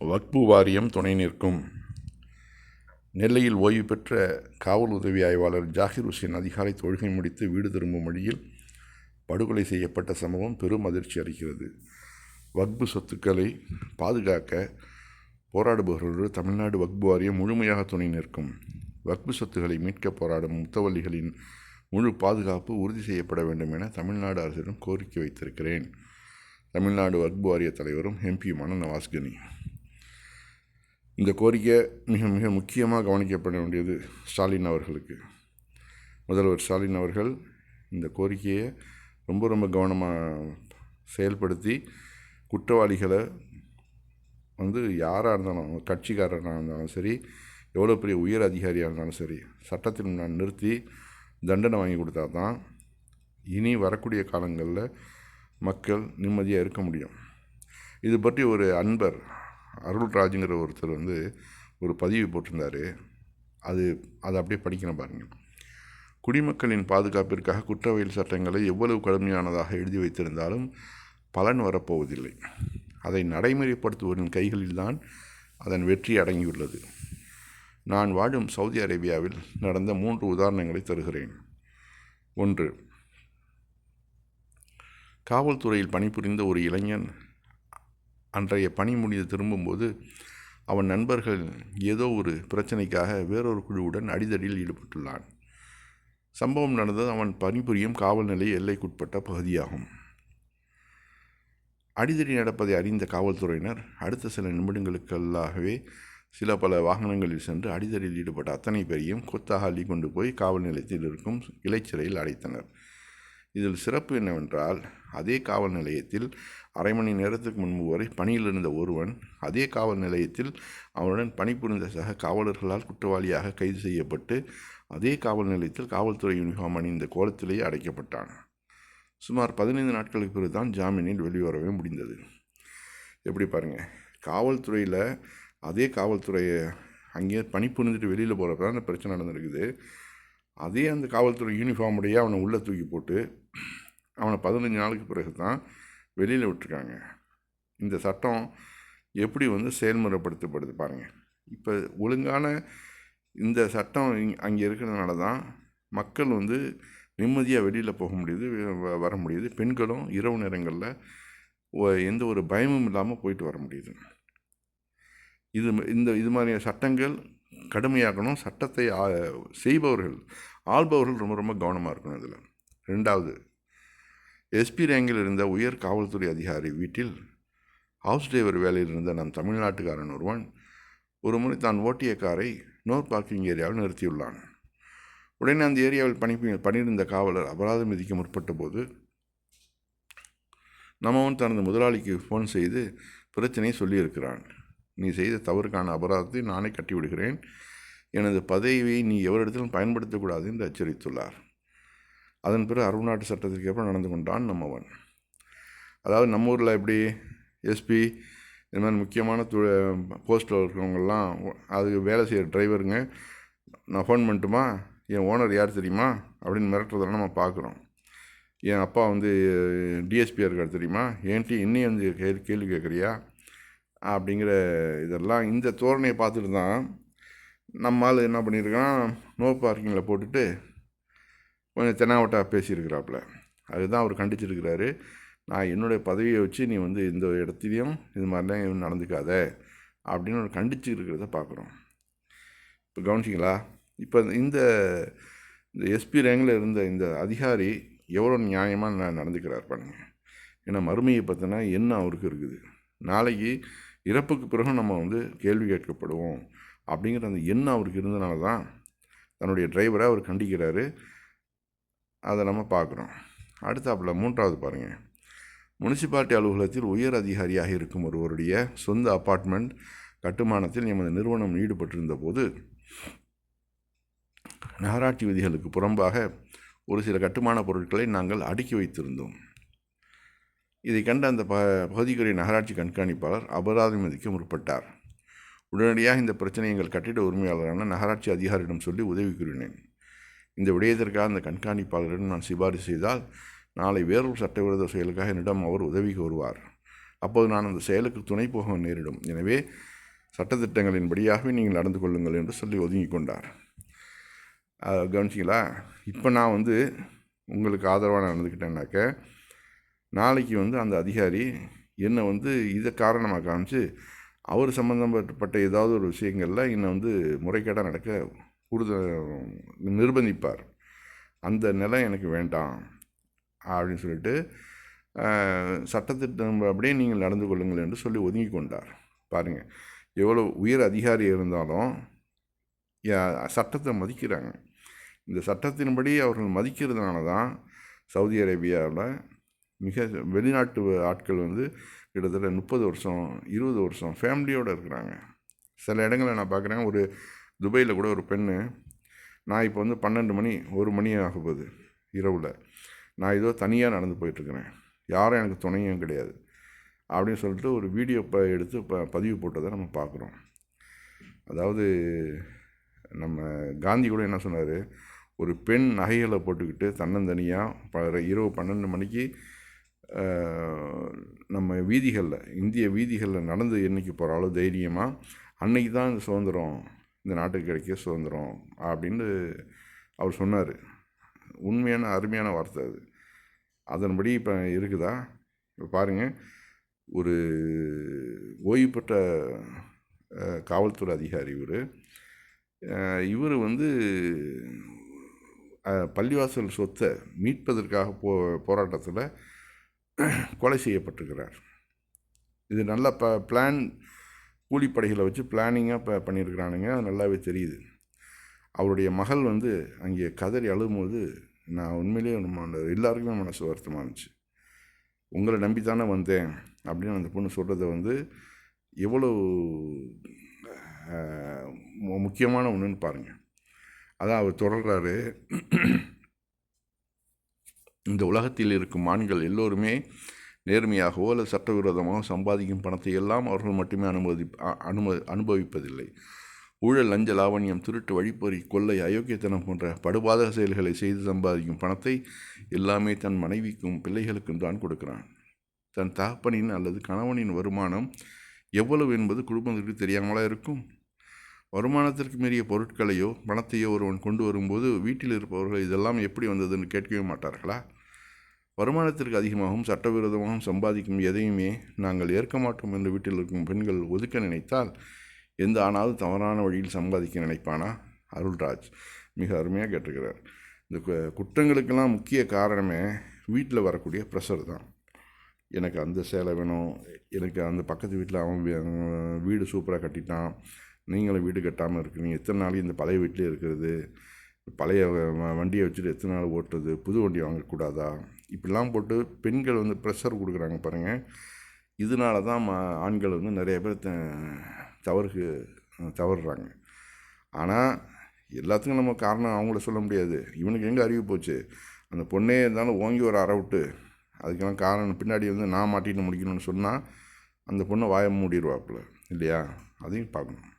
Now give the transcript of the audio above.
வக்பு வாரியம் துணை நிற்கும். நெல்லையில் ஓய்வு பெற்ற காவல் உதவி ஆய்வாளர் ஜாகிர் ஹுசேன் அதிகாலை தொழுகை முடித்து வீடு திரும்பும் வழியில் படுகொலை செய்யப்பட்ட சம்பவம் பெரும் அதிர்ச்சி அளிக்கிறது. வக்பு சொத்துக்களை பாதுகாக்க போராடுபவர்களோடு தமிழ்நாடு வக்பு வாரியம் முழுமையாக துணை நிற்கும். வக்பு சொத்துக்களை மீட்க போராடும் முத்தவல்லிகளின் முழு பாதுகாப்பு உறுதி செய்யப்பட வேண்டும் என தமிழ்நாடு அரசிடம் கோரிக்கை வைத்திருக்கிறேன். தமிழ்நாடு வக்பு வாரிய தலைவரும் எம்பியுமான நவாஸ்கனி. இந்த கோரிக்கை மிக மிக முக்கியமாக கவனிக்கப்பட வேண்டியது ஸ்டாலின் அவர்களுக்கு. முதல்வர் ஸ்டாலின் அவர்கள் இந்த கோரிக்கையை ரொம்ப ரொம்ப கவனமாக செயல்படுத்தி குற்றவாளிகளை வந்து யாராக இருந்தாலும் கட்சிக்காரராக இருந்தாலும் சரி எவ்வளோ பெரிய உயர் அதிகாரியாக இருந்தாலும் சரி சட்டத்தின் நான் நிறுத்தி தண்டனை வாங்கி கொடுத்தா தான் இனி வரக்கூடிய காலங்களில் மக்கள் நிம்மதியாக இருக்க முடியும். இது பற்றி ஒரு அன்பர் அருள்ராஜுங்கிற ஒருத்தர் வந்து ஒரு பதிவு போட்டிருந்தார். அது அதை அப்படியே படிக்கணும் பாருங்கள் குடிமக்களின் பாதுகாப்பிற்காக குற்றவியல் சட்டங்களை எவ்வளவு கடுமையானதாக எழுதி வைத்திருந்தாலும் பலன் வரப்போவதில்லை. அதை நடைமுறைப்படுத்துவோரின் கைகளில்தான் அதன் வெற்றி அடங்கியுள்ளது. நான் வாழும் சவுதி அரேபியாவில் நடந்த மூன்று உதாரணங்களை தருகிறேன். ஒன்று காவல்துறையில் பணிபுரிந்த ஒரு இளைஞன் அன்றைய பணி முடிந்து திரும்பும்போது அவன் நண்பர்கள் ஏதோ ஒரு பிரச்சனைக்காக வேறொரு குழுவுடன் அடிதடியில் ஈடுபட்டுள்ளான். சம்பவம் நடந்தது அவன் பணிபுரியும் காவல் நிலைய எல்லைக்குட்பட்ட பகுதியாகும். அடிதடி நடப்பதை அறிந்த காவல்துறையினர் அடுத்த சில நிமிடங்களுக்கல்லாகவே சில பல வாகனங்களில் சென்று அடிதடியில் ஈடுபட்ட அத்தனை பேரையும் கொத்தாக அள்ளி கொண்டு போய் காவல் நிலையத்தில் இருக்கும் இலைச்சிறையில் அடைத்தனர். இதில் சிறப்பு என்னவென்றால் அதே காவல் நிலையத்தில் அரை மணி நேரத்துக்கு முன்பு வரை பணியில் இருந்த ஒருவன் அதே காவல் நிலையத்தில் அவனுடன் பணிபுரிந்த சக காவலர்களால் குற்றவாளியாக கைது செய்யப்பட்டு அதே காவல் நிலையத்தில் காவல்துறை யூனிஃபார்ம் அணிந்த கோலத்திலேயே அடைக்கப்பட்டான். சுமார் பதினைந்து நாட்களுக்கு பிறகு தான் ஜாமீனில் வெளிவரவே முடிந்தது. எப்படி பாருங்கள் காவல்துறையில் அதே காவல்துறையை அங்கேயே பணிபுரிந்துட்டு வெளியில் போகிறப்ப தான் அந்த பிரச்சனை நடந்திருக்குது. அதே அந்த காவல்துறை யூனிஃபார்முடைய அவனை உள்ளே தூக்கி போட்டு அவனை பதினஞ்சு நாளுக்கு பிறகு தான் வெளியில் விட்டுருக்காங்க. இந்த சட்டம் எப்படி வந்து செயல்முறைப்படுத்தப்படுது பாருங்கள் இப்போ ஒழுங்கான இந்த சட்டம் அங்கே இருக்கிறதுனால தான் மக்கள் வந்து நிம்மதியாக வெளியில் போக முடியுது வர முடியுது. பெண்களும் இரவு நேரங்களில் எந்த ஒரு பயமும் இல்லாமல் போயிட்டு வர முடியுது. இது இந்த இது மாதிரியான சட்டங்கள் கடுமையாக்கணும் சட்டத்தை செய்பவர்கள் ஆள்பவர்கள் ரொம்ப ரொம்ப கவனமாக இருக்கணும் இதில். ரெண்டாவது எஸ்பி ரேங்கில் இருந்த உயர் காவல்துறை அதிகாரி வீட்டில் ஹவுஸ் டிரைவர் வேலையில் இருந்த நம் தமிழ்நாட்டுக்காரன் ஒருவன் ஒரு முறை தான் ஓட்டிய காரை நோ பார்க்கிங் ஏரியாவில் நிறுத்தியுள்ளான். உடனே அந்த ஏரியாவில் பணி பணியிருந்த காவலர் அபராதம் விதிக்க முற்பட்ட போது நம்மவன் தனது முதலாளிக்கு ஃபோன் செய்து பிரச்சனையை சொல்லியிருக்கிறான். நீ செய்த தவறுக்கான அபராதத்தை நானே கட்டிவிடுகிறேன். எனது பதவியை நீ எவரிடத்திலும் பயன்படுத்தக்கூடாது என்று எச்சரித்துள்ளார். அதன் பிறகு அருள்நாட்டு சட்டத்திற்கு அப்புறம் நடந்து கொண்டான் நம்மவன். அதாவது நம்ம ஊரில் எப்படி எஸ்பி இது மாதிரி முக்கியமான து போஸ்ட்டில் இருக்கிறவங்கெல்லாம் அதுக்கு வேலை செய்கிற டிரைவருங்க நான் ஃபோன் பண்ணட்டுமா என் ஓனர் யார் தெரியுமா அப்படின்னு மிரட்டுறதெல்லாம் நம்ம பார்க்குறோம். என் அப்பா வந்து டிஎஸ்பியாக இருக்கார் தெரியுமா? ஏன்ட்டி இன்னும் வந்து கே கேள்வி கேட்குறியா? அப்படிங்கிற இதெல்லாம் இந்த தோரணையை பார்த்துட்டு தான் நம்மால் என்ன பண்ணியிருக்கான் நோ பார்க்கிங்கில் போட்டுட்டு கொஞ்சம் தென்னாவட்டாக பேசியிருக்கிறாப்புல. அதுதான் அவர் கண்டிச்சிருக்கிறாரு. நான் என்னுடைய பதவியை வச்சு நீ வந்து இந்த இடத்துலையும் இது மாதிரிலாம் நடந்துக்காத அப்படின்னு ஒரு கண்டிச்சு இருக்கிறத பார்க்குறோம். இப்போ கவனிச்சிங்களா? இப்போ இந்த இந்த எஸ்பி ரேங்கில் இருந்த இந்த அதிகாரி எவ்வளோ நியாயமாக நான் நடந்துக்கிறார் பாருங்க. ஏன்னா மறுமையை பார்த்தோன்னா என்ன அவருக்கு இருக்குது? நாளைக்கு இறப்புக்கு பிறகு நம்ம வந்து கேள்வி கேட்கப்படுவோம் அப்படிங்கிற அந்த எண்ணம் அவருக்கு இருந்தனால தான் தன்னுடைய டிரைவரை அவர் கண்டிக்கிறாரு. அதை நம்ம பார்க்குறோம். அடுத்தாப்பில் மூன்றாவது பாருங்கள் முனிசிபாலிட்டி அலுவலகத்தில் உயர் அதிகாரியாக இருக்கும் ஒருவருடைய சொந்த அப்பார்ட்மெண்ட் கட்டுமானத்தில் எமது நிறுவனம் ஈடுபட்டிருந்த போது நகராட்சி விதிகளுக்கு புறம்பாக ஒரு சில கட்டுமான பொருட்களை நாங்கள் அடுக்கி வைத்திருந்தோம். இதை கண்ட அந்த ப பகுதிக்குரிய நகராட்சி கண்காணிப்பாளர் அபராதம் விதிக்க முற்பட்டார். உடனடியாக இந்த பிரச்சனை எங்கள் கட்டிட உரிமையாளரான நகராட்சி அதிகாரியிடம் சொல்லி உதவி கூறினேன். இந்த விடயத்திற்காக அந்த கண்காணிப்பாளரிடம் நான் சிபாரிசு செய்தால் நாளை வேறொரு சட்டவிரோத செயலுக்காக என்னிடம் அவர் உதவி கோருவார். அப்போது நான் அந்த செயலுக்கு துணை போக நேரிடும். எனவே சட்டத்திட்டங்களின்படியாகவே நீங்கள் நடந்து கொள்ளுங்கள் என்று சொல்லி ஒதுங்கி கொண்டார். கவனிச்சிங்களா? இப்போ நான் வந்து உங்களுக்கு ஆதரவாக நடந்துக்கிட்டேன்னாக்க நாளைக்கு வந்து அந்த அதிகாரி என்னை வந்து இதை காரணமாக காமிச்சு அவர் சம்மந்தப்பட்ட ஏதாவது ஒரு விஷயங்களில் என்னை வந்து முறைகேடாக நடக்க கூடுத நிர்பந்திப்பார். அந்த நிலை எனக்கு வேண்டாம் அப்படின்னு சொல்லிட்டு சட்டத்திட்டம் அப்படியே நீங்கள் நடந்து கொள்ளுங்கள் என்று சொல்லி ஒதுங்கி கொண்டார். பாருங்கள் எவ்வளோ உயர் அதிகாரி இருந்தாலும் சட்டத்தை மதிக்கிறாங்க. இந்த சட்டத்தின்படி அவர்கள் மதிக்கிறதுனால தான் சவுதி அரேபியாவில் மிக வெளிநாட்டு ஆட்கள் வந்து கிட்டத்தட்ட முப்பது வருஷம் இருபது வருஷம் ஃபேமிலியோடு இருக்கிறாங்க. சில இடங்களில் நான் பார்க்குறேன். ஒரு துபாயில் கூட ஒரு பெண்ணு நான் இப்போ வந்து பன்னெண்டு மணி ஒரு மணி ஆக போகுது இரவில் நான் ஏதோ தனியாக நடந்து போயிட்டுருக்கிறேன். யாரும் எனக்கு துணையும் கிடையாது. அப்படின்னு சொல்லிட்டு ஒரு வீடியோ ப எடுத்து ப பதிவு போட்டதை நம்ம பார்க்குறோம். அதாவது நம்ம காந்தி கூட என்ன சொன்னார்? ஒரு பெண் நகைகளை போட்டுக்கிட்டு தன்னந்தனியாக ப இரவு பன்னெண்டு மணிக்கு நம்ம வீதிகளில் இந்திய வீதிகளில் நடந்து என்னைக்கு போகிறாலோ தைரியமாக அன்னைக்கு தான் இந்த சுதந்திரம் இந்த நாட்டுக்கு கிடைக்க சுதந்திரம் அப்படின்னு அவர் சொன்னார். உண்மையான அருமையான வார்த்தை அது. அதன்படி இப்போ இருக்குதா? இப்போ பாருங்கள் ஒரு ஓய்வு பெற்ற காவல்துறை அதிகாரி இவர். இவர் வந்து பள்ளிவாசல் சொத்தை மீட்பதற்காக போ போராட்டத்தில் கொலை செய்யப்பட்டிருக்கிறார். இது நல்ல ப பிளான் கூலிப்படைகளை வச்சு பிளானிங்காக இப்போ பண்ணியிருக்கிறானுங்க. அது நல்லாவே தெரியுது. அவருடைய மகள் வந்து அங்கே கதறி அழும்போது நான் உண்மையிலேயே நம்ம எல்லாருக்குமே மனசு வருத்தமாக இருந்துச்சு. உங்களை நம்பி தானே வந்தேன் அப்படின்னு அந்த பொண்ணு சொல்கிறத வந்து எவ்வளோ மு- முக்கியமான ஒன்றுன்னு பாருங்கள் அதான் அவர் தொடர்கிறாரு இந்த உலகத்தில் இருக்கும் ஆண்கள் எல்லோருமே நேர்மையாகவோ அல்லது சட்டவிரோதமாக சம்பாதிக்கும் பணத்தை எல்லாம் அவர்கள் மட்டுமே அனுமதி அனும அனுபவிப்பதில்லை. ஊழல் லஞ்ச லாவண்யம் திருட்டு வழிப்பறி கொள்ளை அயோக்கியத்தனம் போன்ற படுபாதக செயல்களை செய்து சம்பாதிக்கும் பணத்தை எல்லாமே தன் மனைவிக்கும் பிள்ளைகளுக்கும் தான் கொடுக்கிறான். தன் தகப்பனின் அல்லது கணவனின் வருமானம் எவ்வளவு என்பது குடும்பத்திற்கு தெரியாமலா இருக்கும்? வருமானத்திற்கு மீறிய பொருட்களையோ பணத்தையோ ஒருவன் கொண்டு வரும்போது வீட்டில் இருப்பவர்கள் இதெல்லாம் எப்படி வந்ததுன்னு கேட்கவே மாட்டார்களா? வருமானத்திற்கு அதிகமாகவும் சட்டவிரோதமாகவும் சம்பாதிக்கும் எதையுமே நாங்கள் ஏற்க மாட்டோம் என்று வீட்டில் இருக்கும் பெண்கள் ஒதுக்க நினைத்தால் எந்த ஆனாலும் தவறான வழியில் சம்பாதிக்க நினைப்பானா? அருள்ராஜ் மிக அருமையாக கேட்டிருக்கிறார். இந்த கு- குற்றங்களுக்கெல்லாம் முக்கிய காரணமே வீட்டில் வரக்கூடிய ப்ரெஷர் தான். எனக்கு அந்த சேலை வேணும் எனக்கு அந்த பக்கத்து வீட்டில் அவன் அவன் வீடு சூப்பராக கட்டிட்டான் நீங்களும் வீடு கட்டாமல் இருக்கிறீங்க எத்தனை நாளைக்கு இந்த பழைய வீட்டிலே இருக்கிறது? பழைய வண்டியை வச்சுட்டு எத்தனை நாள் ஓட்டுறது? புது வண்டி வாங்கக்கூடாதா? இப்படிலாம் போட்டு பெண்கள் வந்து ப்ரெஷர் கொடுக்குறாங்க பாருங்கள் இதனால தான் ஆண்கள் வந்து நிறைய பேர் த தவறுக்கு தவறுறாங்க. ஆனால் எல்லாத்துக்கும் நம்ம காரணம் அவங்கள சொல்ல முடியாது. இவனுக்கு எங்கே அறிவு போச்சு? அந்த பொண்ணே இருந்தாலும் ஓங்கி ஒரு அறவிட்டு அதுக்கெல்லாம் காரணம் பின்னாடி வந்து நான் மாட்டிட்டு முடிக்கணும்னு சொன்னால் அந்த பொண்ணை வாய மூடிடுவாப்புல இல்லையா? அதையும் பார்க்கணும்.